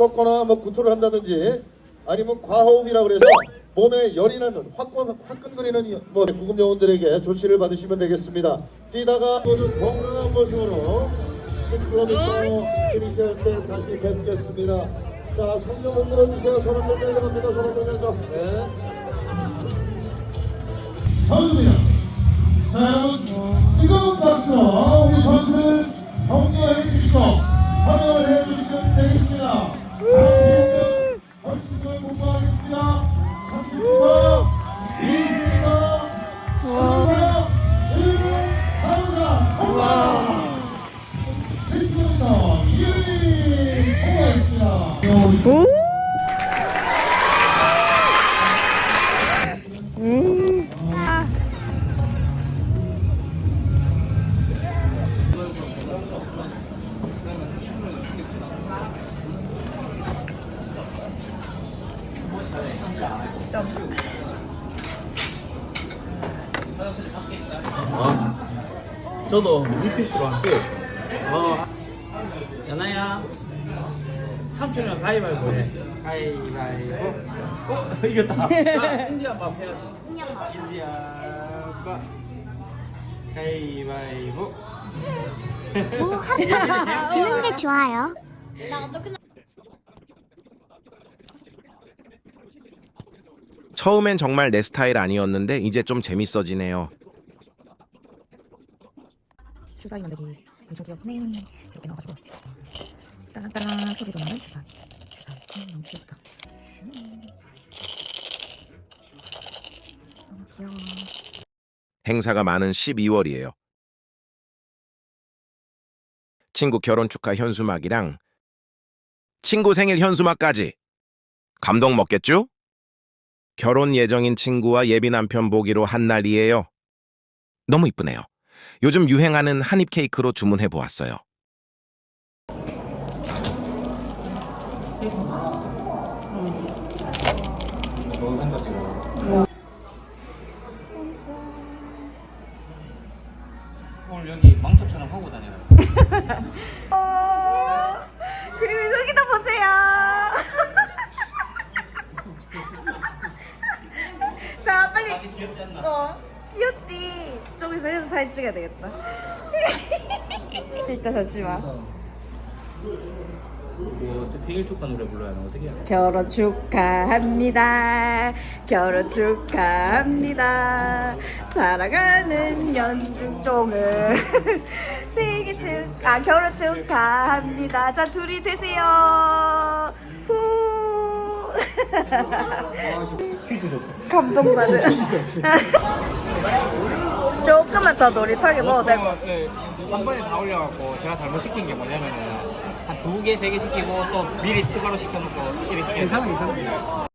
꺾거나 뭐 구토를 한다든지 아니면 과호흡이라 그래서 몸에 열이 나는 화끈, 화끈거리는 뭐 구급 요원들에게 조치를 받으시면 되겠습니다. 뛰다가 모두 건강한 모습으로 10km 피니시할 때 다시 뵙겠습니다. 자, 손좀 흔들어 주세요. 손 흔들면서 갑니다. 손 흔들면서. 네. 선수입니다. 자, 여러분, 뜨거운 박수 우리 선수를 격려해 주시고 환영을 해 주시면 되겠습니다. 신군도 이은희 공부하겠습니다. 어? 저도 물티슈로 할게. 어. 연아야. 삼촌이랑 가위바위보 해. 가위바위보. 어? 이겼다. 자, 인디안 밥 해야지. 인디안 밥. 가위바위보. 지는 게 좋아요. 처음엔 정말 내 스타일 아니었는데 이제 좀 재밌어지네요. 주사위 만들기 엄청 귀엽네 이렇게 넣어가지고 딸랑딸랑 소리 도 나는 주사위 주사위 음, 너무 귀엽다 슈. 너무 귀여워 행사가 많은 12월이에요. 친구 결혼 축하 현수막이랑 친구 생일 현수막까지 감동 먹겠죠? 결혼 예정인 친구와 예비 남편 보기로 한 날이에요. 너무 이쁘네요. 요즘 유행하는 한입 케이크로 주문해 보았어요. 오늘 여기 망토처럼 하고 다녀요. 어, 그리고 여기다 보세요 자 빨리 아직 귀엽지 않나? 어 귀엽지 저기서 해서 사진 찍어야 되겠다 이따 잠시만 뭐 생일 축하 노래 불러야 하나 어떻게 해야 결혼 축하합니다. 결혼 축하합니다. 사랑하는 연중종은 생일 축, 아 결혼 축하합니다. 자 둘이 되세요. 후. 감동받은. 조금만 더 놀이터게 먹어도 되고. 한 번에 다 올려갖고 제가 잘못 시킨 게 뭐냐면은 한 두 개, 세 개 시키고 또 미리 추가로 시켜놓고 이렇게 시켜요. 괜찮아, 괜찮아.